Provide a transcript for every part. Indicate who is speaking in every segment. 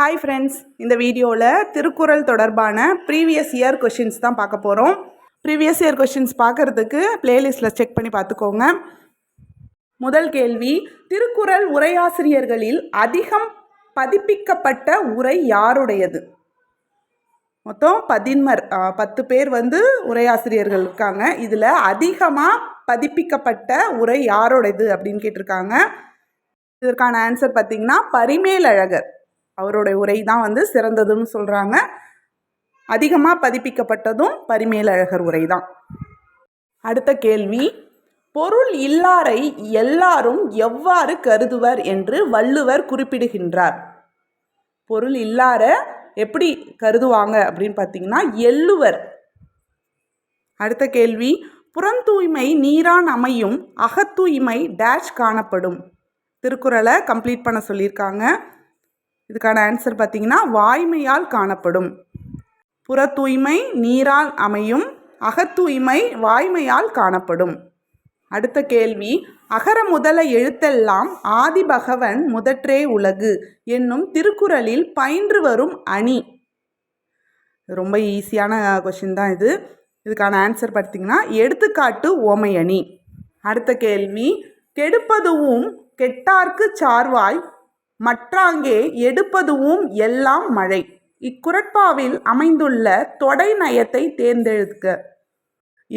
Speaker 1: hi friends இந்த வீடியோவில் திருக்குறள் தொடர்பான ப்ரீவியஸ் இயர் கொஷின்ஸ் தான் பார்க்க போகிறோம் ப்ரீவியஸ் இயர் கொஷின்ஸ் பார்க்குறதுக்கு பிளேலிஸ்ட்டில் செக் பண்ணி பார்த்துக்கோங்க முதல் கேள்வி திருக்குறள் உரையாசிரியர்களில் அதிகம் பதிப்பிக்கப்பட்ட உரை யாருடையது மொத்தம் பதின்மர் பத்து பேர் வந்து உரையாசிரியர்கள் இருக்காங்க இதில் அதிகமாக பதிப்பிக்கப்பட்ட உரை யாரோடையது அப்படின்னு கேட்டிருக்காங்க இதற்கான ஆன்சர் பார்த்திங்கன்னா பரிமேலழகர் அவருடைய உரை தான் வந்து சிறந்ததுன்னு சொல்கிறாங்க அதிகமாக பதிப்பிக்கப்பட்டதும் பரிமேலழகர் உரை தான் அடுத்த கேள்வி பொருள் இல்லாரை எல்லாரும் எவ்வாறு கருதுவர் என்று வள்ளுவர் குறிப்பிடுகின்றார் பொருள் இல்லார எப்படி கருதுவாங்க அப்படின்னு பார்த்தீங்கன்னா எள்ளுவர் அடுத்த கேள்வி புறம் தூய்மை நீரான் அமையும் அகத்தூய்மை டேஷ் காணப்படும் திருக்குறளை கம்ப்ளீட் பண்ண சொல்லியிருக்காங்க இதுக்கான ஆன்சர் பார்த்திங்கன்னா வாய்மையால் காணப்படும் புற தூய்மை நீரால் அமையும் அகத்தூய்மை வாய்மையால் காணப்படும் அடுத்த கேள்வி அகர முதல எழுத்தெல்லாம் ஆதிபகவன் முதற்றே உலகு என்னும் திருக்குறளில் பயின்று வரும் அணி ரொம்ப ஈஸியான கொஷின் தான் இது இதுக்கான ஆன்சர் பார்த்திங்கன்னா எடுத்துக்காட்டு ஓமையணி அணி அடுத்த கேள்வி கெடுப்பதுவும் கெட்டார்க்கு சார்வாய் மற்றாங்கே எடுப்பதுவும் எல்லாம் மழை இக்குரட்பாவில் அமைந்துள்ள தொடை நயத்தை தேர்ந்தெடுக்க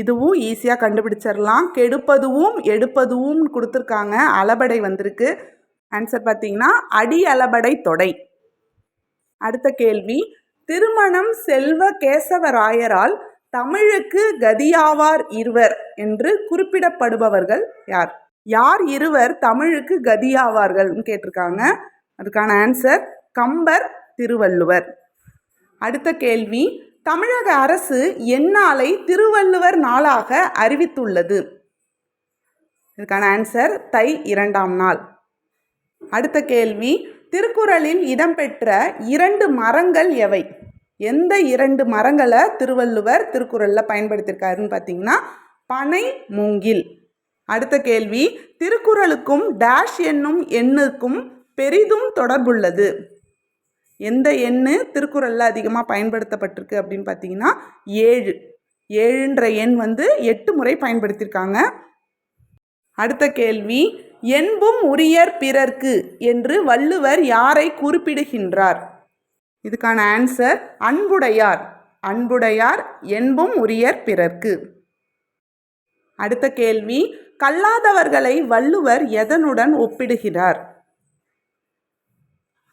Speaker 1: இதுவும் ஈஸியாக கண்டுபிடிச்சிடலாம் கெடுப்பதுவும் எடுப்பதுவும் கொடுத்துருக்காங்க அளபடை வந்திருக்கு ஆன்சர் பார்த்தீங்கன்னா அடி அளபடை தொடை அடுத்த கேள்வி திருமணம் செல்வ கேசவராயரால் தமிழுக்கு கதியாவார் இருவர் என்று குறிப்பிடப்படுபவர்கள் யார் யார் இருவர் தமிழுக்கு கதியாவார்கள்னு கேட்டிருக்காங்க அதுக்கான ஆன்சர் கம்பர் திருவள்ளுவர் அடுத்த கேள்வி தமிழக அரசு எந்நாளை திருவள்ளுவர் நாளாக அறிவித்துள்ளது இதுக்கான ஆன்சர் தை இரண்டாம் நாள் அடுத்த கேள்வி திருக்குறளில் இடம்பெற்ற இரண்டு மரங்கள் எவை எந்த இரண்டு மரங்களை திருவள்ளுவர் திருக்குறளில் பயன்படுத்தியிருக்காருன்னு பார்த்தீங்கன்னா பனை மூங்கில் அடுத்த கேள்வி திருக்குறளுக்கும் டேஷ் என்னும் எண்ணுக்கும் பெரிதும் தொடர்புள்ளது எந்த எண்ணு திருக்குறளில் அதிகமாக பயன்படுத்தப்பட்டிருக்கு அப்படின்னு பார்த்தீங்கன்னா ஏழு ஏழுன்ற எண் வந்து எட்டு முறை பயன்படுத்தியிருக்காங்க அடுத்த கேள்வி என்பும் உரியர் பிறர்க்கு என்று வள்ளுவர் யாரை குறிப்பிடுகின்றார் இதுக்கான ஆன்சர் அன்புடையார் அன்புடையார் என்பும் உரியர் பிறர்க்கு அடுத்த கேள்வி கல்லாதவர்களை வள்ளுவர் எதனுடன் ஒப்பிடுகிறார்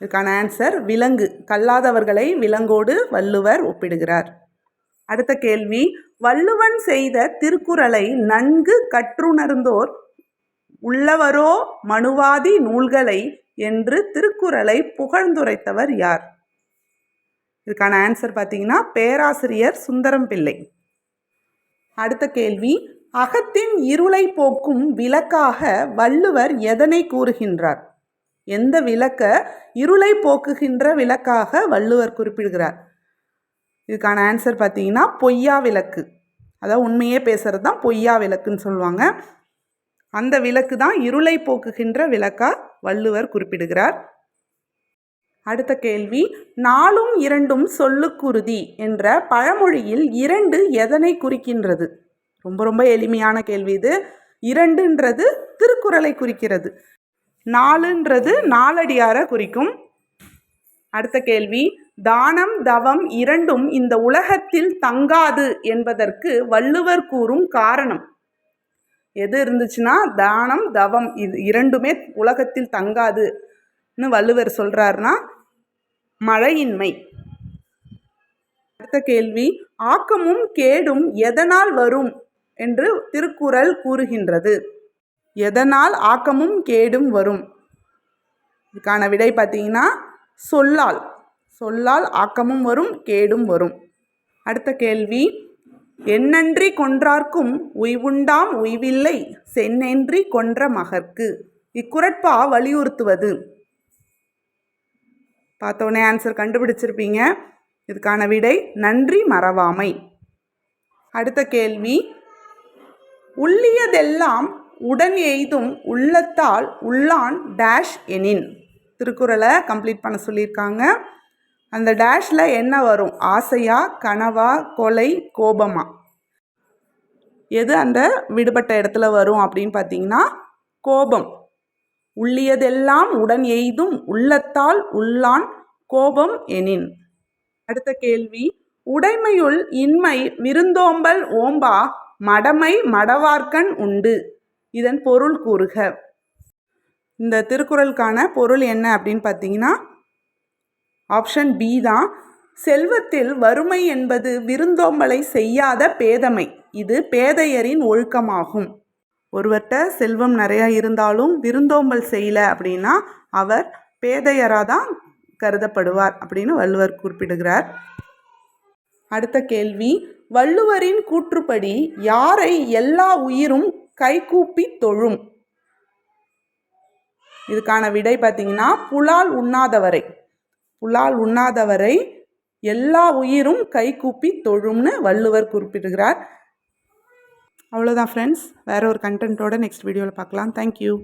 Speaker 1: இதுக்கான ஆன்சர் விலங்கு கல்லாதவர்களை விலங்கோடு வள்ளுவர் ஒப்பிடுகிறார் அடுத்த கேள்வி வள்ளுவன் செய்த திருக்குறளை நன்கு கற்றுணர்ந்தோர் உள்ளவரோ மனுவாதி நூல்களை என்று திருக்குறளை புகழ்ந்துரைத்தவர் யார் இதுக்கான ஆன்சர் பார்த்தீங்கன்னா பேராசிரியர் சுந்தரம் பிள்ளை அடுத்த கேள்வி அகத்தின் இருளை போக்கும் விளக்காக வள்ளுவர் எதனை கூறுகின்றார் எந்த விளக்க இருளை போக்குகின்ற விளக்காக வள்ளுவர் குறிப்பிடுகிறார் இதுக்கான ஆன்சர் பார்த்தீங்கன்னா பொய்யா விளக்கு அதாவது உண்மையே பேசுகிறது தான் பொய்யா விளக்குன்னு சொல்லுவாங்க அந்த விளக்கு தான் இருளை போக்குகின்ற விளக்கா வள்ளுவர் குறிப்பிடுகிறார் அடுத்த கேள்வி நாளும் இரண்டும் சொல்லுக்குருதி என்ற பழமொழியில் இரண்டு எதனை குறிக்கின்றது ரொம்ப ரொம்ப எளிமையான கேள்வி இது இரண்டுன்றது திருக்குறளை குறிக்கிறது நாலுன்றது நாலடியாரை குறிக்கும் அடுத்த கேள்வி தானம் தவம் இரண்டும் இந்த உலகத்தில் தங்காது என்பதற்கு வள்ளுவர் கூறும் காரணம் எது இருந்துச்சுன்னா தானம் தவம் இது இரண்டுமே உலகத்தில் தங்காதுன்னு வள்ளுவர் சொல்கிறாருன்னா மழையின்மை அடுத்த கேள்வி ஆக்கமும் கேடும் எதனால் வரும் என்று திருக்குறள் கூறுகின்றது எதனால் ஆக்கமும் கேடும் வரும் இதுக்கான விடை பார்த்தீங்கன்னா சொல்லால் சொல்லால் ஆக்கமும் வரும் கேடும் வரும் அடுத்த கேள்வி என்னன்றி கொன்றார்க்கும் உய்வுண்டாம் உய்வில்லை சென்னென்றி கொன்ற மகர்க்கு இக்குரட்பா வலியுறுத்துவது பார்த்தோன்னே ஆன்சர் கண்டுபிடிச்சிருப்பீங்க இதுக்கான விடை நன்றி மறவாமை அடுத்த கேள்வி உள்ளியதெல்லாம் உடன் எய்தும் உள்ளத்தால் உள்ளான் டேஷ் எனின் திருக்குறளை கம்ப்ளீட் பண்ண சொல்லியிருக்காங்க அந்த டேஷில் என்ன வரும் ஆசையா கனவா கொலை கோபமா எது அந்த விடுபட்ட இடத்துல வரும் அப்படின்னு பார்த்தீங்கன்னா கோபம் உள்ளியதெல்லாம் உடன் எய்தும் உள்ளத்தால் உள்ளான் கோபம் எனின் அடுத்த கேள்வி உடைமையுள் இன்மை விருந்தோம்பல் ஓம்பா மடமை மடவார்க்கன் உண்டு இதன் பொருள் கூறுக இந்த திருக்குறளுக்கான பொருள் என்ன அப்படின்னு பார்த்தீங்கன்னா ஆப்ஷன் பி தான் செல்வத்தில் வறுமை என்பது விருந்தோம்பலை செய்யாத பேதமை இது பேதையரின் ஒழுக்கமாகும் ஒருவர்கிட்ட செல்வம் நிறையா இருந்தாலும் விருந்தோம்பல் செய்யலை அப்படின்னா அவர் பேதையராக தான் கருதப்படுவார் அப்படின்னு வள்ளுவர் குறிப்பிடுகிறார் அடுத்த கேள்வி வள்ளுவரின் கூற்றுப்படி யாரை எல்லா உயிரும் கைகூப்பி தொழும் இதுக்கான விடை பார்த்தீங்கன்னா புலால் உண்ணாதவரை புலால் உண்ணாதவரை எல்லா உயிரும் கைகூப்பி தொழும்னு வள்ளுவர் குறிப்பிடுகிறார் அவ்வளோதான் ஃப்ரெண்ட்ஸ் வேறு ஒரு கண்டென்ட்டோட நெக்ஸ்ட் வீடியோவில் பார்க்கலாம் தேங்க்யூ